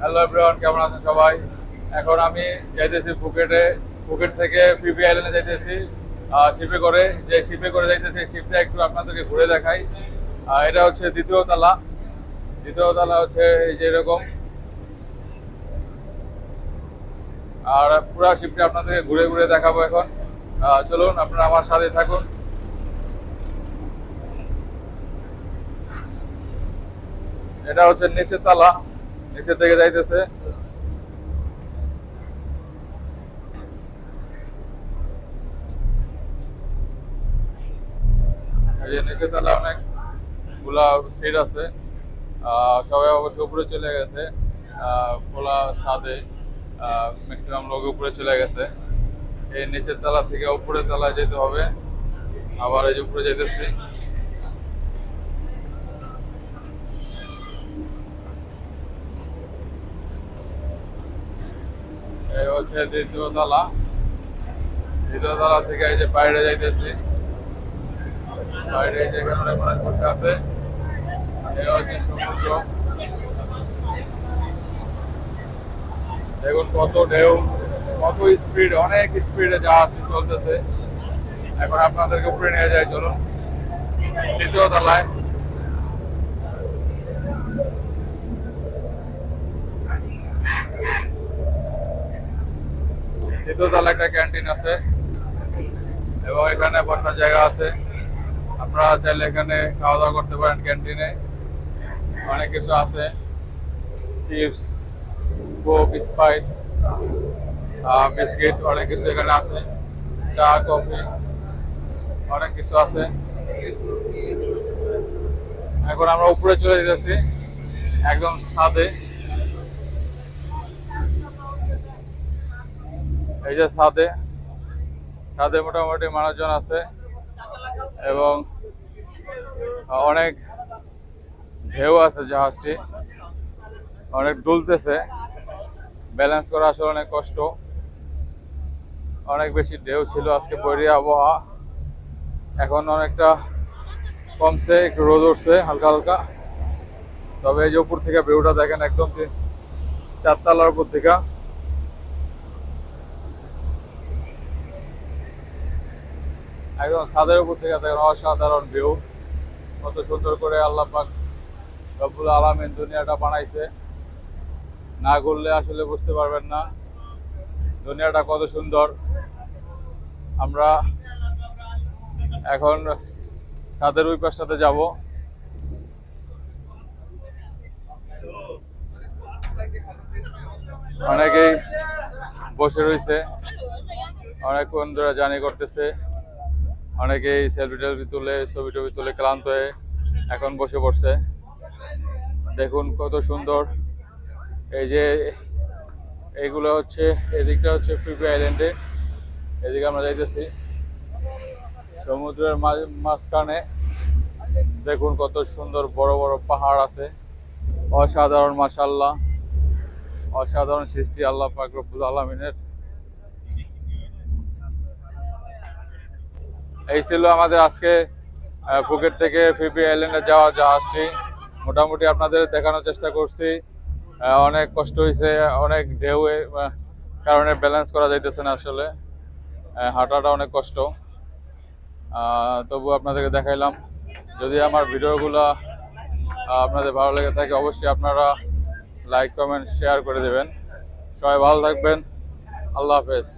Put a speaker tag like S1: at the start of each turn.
S1: Hello everyone কেমন আছেন সবাই? এখন আমি যাইতেছি ফুকেটে ফুকেট থেকে পিপি আইল্যান্ডে যাইতেছি। শিপে করে, যে শিপে করে যাইতেছি শিপটা একটু আপনাদেরকে ঘুরে দেখাই। এটা হচ্ছে দ্বিতীয় তালা। দ্বিতীয় তালা হচ্ছে এই যে এরকম। আর পুরা শিপটা আপনাদেরকে ঘুরে ঘুরে দেখাবো এখন। চলুন, আপনারা আমার সাথে থাকুন। এটা হচ্ছে নিচের তালা। নিচের থেকে যাইতেছে। এই যে অনেকগুলা সিট আছে। সবাই অবশ্য উপরে চলে গেছে। খোলা ছাদে ম্যাক্সিমাম লোক উপরে চলে গেছে। এই নিচের তালা থেকে উপরের তলায় যেতে হবে। আবার এই যে উপরে যেতেছি হচ্ছে দ্বিতীয় তলা দ্বিতীয় তলা থেকে এই যে বাইরে যাইতেছি। বাইরে এই অনেক বসে আছে। এই হচ্ছে সমুদ্র। দেখুন কত ঢেউ, কত স্পিড অনেক স্পিডে জাহাজটি চলতেছে। এখন আপনাদেরকে উপরে নিয়ে যাই, চলুন। দ্বিতীয় তলায় দ্বিতীয় একটা ক্যান্টিন আছে। এবং এখানে বসার জায়গা আছে। আপনারা চাইলে এখানে খাওয়া দাওয়া করতে পারেন ক্যান্টিনে অনেক কিছু আছে। চিপস কোক স্পাইট বিস্কিট অনেক কিছু এখানে আছে। চা কফি অনেক কিছু আছে। এখন আমরা উপরে চলে যেতেছি। একদম ছাদে। এই যে ছাদে ছাদে মোটামুটি মানুষজন আছে এবং অনেক ঢেউ আছে জাহাজটি। অনেক দুলতেছে। ব্যালেন্স করা আসলে অনেক কষ্ট। অনেক বেশি ঢেউ ছিল আজকে বৈরী আবহাওয়া। এখন অনেকটা কমছে, একটু রোদ উঠছে হালকা হালকা। তবে এই যে উপর থেকে ভিউটা দেখেন একদম চারতলার উপর থেকে। একদম ছাদের উপর থেকে দেখেন অসাধারণ ভিউ কত সুন্দর করে আল্লাহ পাক রব্বুল আলামিন দুনিয়াটা বানাইছে। না ঘুরলে আসলে বুঝতে পারবেন না দুনিয়াটা কত সুন্দর। আমরা এখন ছাদের ওই পাশটাতে যাব। অনেকেই বসে রয়েছে অনেকক্ষণ ধরে জার্নি করতেছে। অনেকেই সেলফি টেলফি তুলে, ছবি টবি তুলে ক্লান্ত হয়ে এখন বসে পড়ছে। দেখুন কত সুন্দর। এই যে এইগুলো হচ্ছে, এদিকটা হচ্ছে ফিফি আইল্যান্ডে এদিকে আমরা যাইতেছি। সমুদ্রের মাঝ- মাঝখানে দেখুন কত সুন্দর বড় বড় পাহাড় আছে। অসাধারণ মাসাল্লাহ অসাধারণ সৃষ্টি, আল্লাহ পাক রব্বুল আলমিনের। এই ছিল আমাদের আজকে ফুকেট থেকে ফিপি আইল্যান্ডে যাওয়ার জাহাজটি। মোটামুটি আপনাদের দেখানোর চেষ্টা করছি। অনেক কষ্ট হয়েছে অনেক ঢেউ কারণে ব্যালেন্স করা যাইতেছে না আসলে। হাঁটাটা অনেক কষ্ট। তবু আপনাদেরকে দেখাইলাম, যদি আমার ভিডিওগুলো আপনাদের ভালো লেগে থাকে, অবশ্যই আপনারা লাইক কমেন্ট শেয়ার করে দেবেন। সবাই ভালো থাকবেন। আল্লাহ হাফেজ।